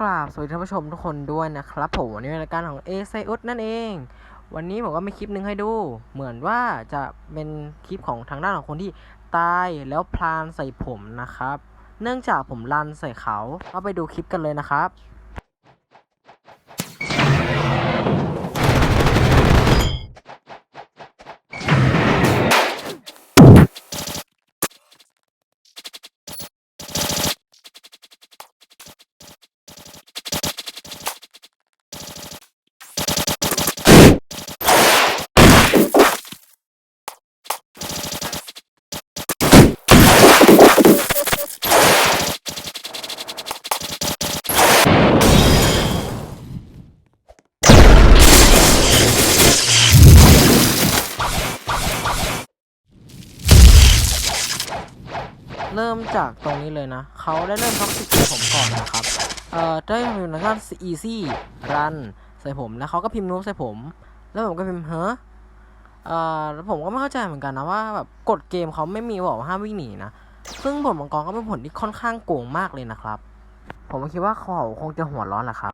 กราบสวัสดีท่านผู้ชมทุกคนด้วยนะครับผมวันนี้รายการของเอไซอุสนั่นเอง วันนี้ผมก็มีคลิปหนึ่งให้ดู เหมือนว่าจะเป็นคลิปของทางด้านของคนที่ตายแล้วพลานใส่ผมนะครับ เนื่องจากผมลันใส่เขา ก็ไปดูคลิปกันเลยนะครับ เริ่มจากตรงนี้เลยนะ เขาได้เริ่มท็อกซิกใส่ผมก่อนนะครับ เอ่อได้พิมพ์นะครับ easy run ใส่ผมแล้วเขาก็พิมพ์นูบใส่ผม แล้วผมก็พิมพ์เฮ้อเอ่อแล้วผมก็ไม่เข้าใจเหมือนกันนะว่าแบบกฎเกมเขาไม่มีบอกว่าห้ามวิ่งหนีนะ ซึ่งผลมังกรก็เป็นผลที่ค่อนข้างโกงมากเลยนะครับ ผมก็คิดว่าเขาคงจะหัวร้อนแหละครับ